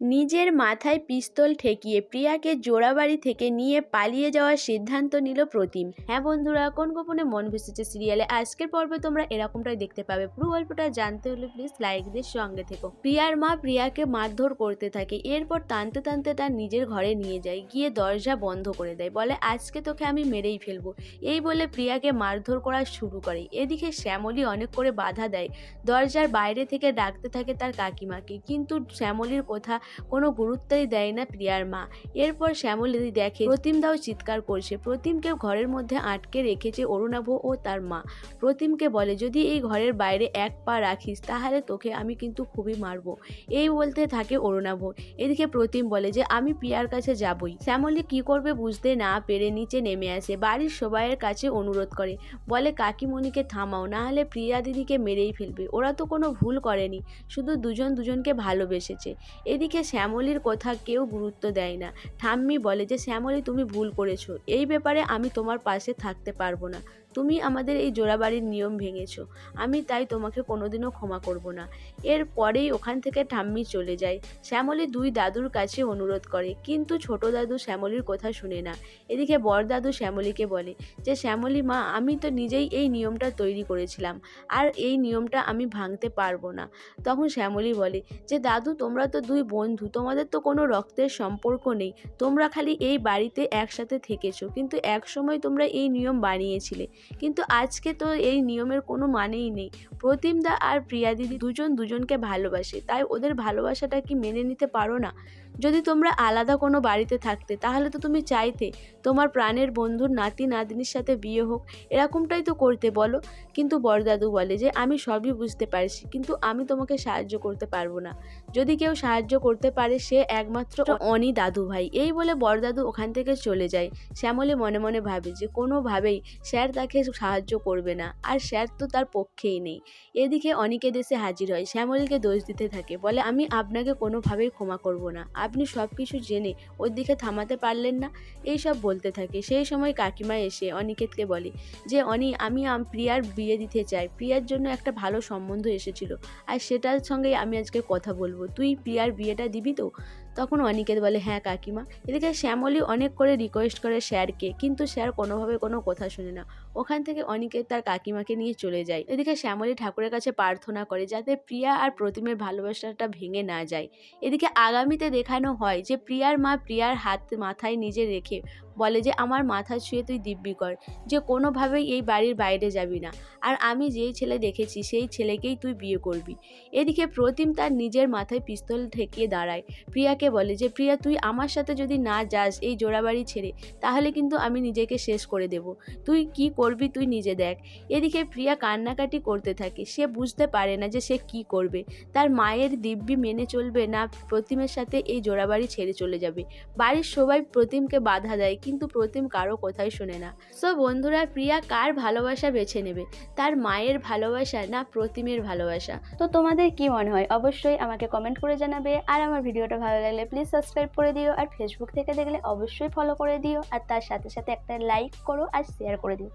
নিজের মাথায় পিস্তল ঠেকিয়ে প্রিয়াকে জোড়াবাড়ি থেকে নিয়ে পালিয়ে যাওয়ার সিদ্ধান্ত নিল প্রতিম। হ্যাঁ বন্ধুরা, কোন গোপনে মন ভেসেছে সিরিয়ালে? আজকের পর্বে তোমরা এরকমটাই দেখতে পাবে। পুরো গল্পটা জানতে হলে প্লিজ লাইক দিয়ে সঙ্গে থেকো। প্রিয়ার মা প্রিয়াকে মারধর করতে থাকে, এরপর টানতে টানতে তার নিজের ঘরে নিয়ে যায়, গিয়ে দরজা বন্ধ করে দেয়, বলে, আজকে তোকে আমি মেরেই ফেলব। এই বলে প্রিয়াকে মারধর করা শুরু করে। এদিকে শ্যামলী অনেক করে বাধা দেয়। দরজার বাইরে থেকে ডাকতে থাকে তার কাকিমাকে, কিন্তু শ্যামলীর কথা কোনো গুরুত্বই দেয় না প্রিয়ার মা। এরপর শ্যামলী দেখে প্রতিমদাও চিৎকার করছে। প্রতিমকে ঘরের মধ্যে আটকে রেখেছে অরুণাভ ও তার মা। প্রতিমকে বলে, যদি এই ঘরের বাইরে এক পা রাখিস, তাহলে তোকে আমি কিন্তু খুবই মারবো। এই বলতে থাকে অরুণাভ। এদিকে প্রতিম বলে যে, আমি প্রিয়ার কাছে যাবই। শ্যামলী কি করবে বুঝতে না পেরে নিচে নেমে আসে। বাড়ির সবাইয়ের কাছে অনুরোধ করে, বলে, কাকিমণিকে থামাও না হলে প্রিয়া দিদিকে মেরেই ফেলবে। ওরা তো কোনো ভুল করেনি, শুধু দুজন দুজনকে ভালোবেসেছে। এদিকে শ্যামলীর কথা কেউ গুরুত্ব দেয় না। ঠাম্মি বলে যে, শ্যামলি, তুমি ভুল করেছ। এই ব্যাপারে আমি তোমার পাশে থাকতে পারব না। তুমি আমাদের এই জোড়াবাড়ির নিয়ম ভেঙেছো। আমি তাই তোমাকে কোনোদিনও ক্ষমা করব না। এর পরেই ওখান থেকে ঠাম্মি চলে যায়। শ্যামলী দুই দাদুর কাছে অনুরোধ করে, কিন্তু ছোট দাদু শ্যামলীর কথা শুনে না। এদিকে বড় দাদু শ্যামলীকে বলে যে, শ্যামলী মা, আমি তো নিজেই এই নিয়মটা তৈরি করেছিলাম, আর এই নিয়মটা আমি ভাঙতে পারব না। তখন শ্যামলী বলে, যে দাদু, তোমরা তো দুই বন্ধু, তোমাদের তো কোনো রক্তের সম্পর্ক নেই। তোমরা খালি এই বাড়িতে একসাথে থেকেছো, কিন্তু এক সময় তোমরা এই নিয়ম বানিয়েছিলে। কিন্তু আজকে তো এই নিয়মের কোনো মানেই নেই। প্রতিমদা আর প্রিয়া দিদি দুজন দুজনকে ভালোবাসে, তাই ওদের ভালোবাসাটা কি মেনে নিতে পারো না? যদি তোমরা আলাদা কোনো বাড়িতে থাকতে, তাহলে তো তুমি চাইতে তোমার প্রাণের বন্ধুর নাতি নাতনির সাথে বিয়ে হোক, এরকমটাই তো করতে বলো। কিন্তু বড়দাদু বলে যে, আমি সবই বুঝতে পারছি, কিন্তু আমি তোমাকে সাহায্য করতে পারব না। যদি কেউ সাহায্য করতে পারে, সে একমাত্র অনি দাদু ভাই। এই বলে বড়দাদু ওখান থেকে চলে যায়। শ্যামলী মনে মনে ভাবে যে, কোনোভাবেই স্যার তাকে সাহায্য করবে না। আর স্যার তো তার পক্ষেই নেই। এদিকে অনিকে দেশে হাজির হয়। শ্যামলীকে দোষ দিতে থাকে। বলে, আমি আপনাকে কোনোভাবেই ক্ষমা করব না। আপনি সব কিছু জেনে ওর দিকে থামাতে পারলেন না? এই সব বলতে থাকে। সেই সময় কাকিমা এসে অনিকেতকে বলে যে, অনি, আমি আম- প্রিয়ার বিয়ে দিতে চাই। প্রিয়ার জন্য একটা ভালো সম্বন্ধ এসেছিল। আর সেটার সঙ্গেই আমি আজকে কথা বলব। তুই প্রিয়ার বিয়েটা দিবি তো? তখন অনিকেত বলে হ্যাঁ কাকিমা। এদিকে শ্যামলী অনেক করে রিকোয়েস্ট করে স্যারকে। কিন্তু স্যার কোনোভাবে কোনো কথা শুনে না। ওখান থেকে অনিকেত তার কাকিমাকে নিয়ে চলে যায়। এদিকে শ্যামলী ঠাকুরের কাছে প্রার্থনা করে যাতে প্রিয়া আর প্রতিমের ভালোবাসাটা ভেঙে না যায়। এদিকে আগামীতে দেখানো হয় যে প্রিয়ার মা প্রিয়ার হাত মাথায় নিজে রেখে বলে যে, আমার মাথা ছুঁয়ে তুই দিব্যি কর, যে কোনোভাবেই এই বাড়ির বাইরে যাবি না। আর আমি যেই ছেলে দেখেছি, সেই ছেলেকেই তুই বিয়ে করবি। এদিকে প্রতিম তার নিজের মাথায় পিস্তল ঠেকিয়ে দাঁড়ায়। প্রিয়াকে বলে যে, প্রিয়া, তুই আমার সাথে যদি না যাস এই জোড়াবাড়ি ছেড়ে, তাহলে কিন্তু আমি নিজেকে শেষ করে দেব। তুই কি করবি তুই নিজে দেখ। এদিকে প্রিয়া কান্নাকাটি করতে থাকে। সে বুঝতে পারে না যে সে কি করবে। তার মায়ের দিব্যি মেনে চলবে না, প্রতিমের সাথে এই জোড়াবাড়ি ছেড়ে চলে যাবে। বাড়ির সবাই প্রতিমকে বাধা দেয়। কিন্তু প্রতিম কারও কথাই শোনে না। সো বন্ধুরা, প্রিয়া কার ভালোবাসা বেছে নেবে? তার মায়ের ভালোবাসা না প্রতিমের ভালোবাসা? তো তোমাদের কি মনে হয়? অবশ্যই আমাকে কমেন্ট করে জানাবে। আর আমার ভিডিওটা ভালো লাগলে প্লিজ সাবস্ক্রাইব করে দিও। আর ফেসবুক থেকে দেখলে অবশ্যই ফলো করে দিও। আর তার সাথে সাথে একটা লাইক করো আর শেয়ার করে দিও।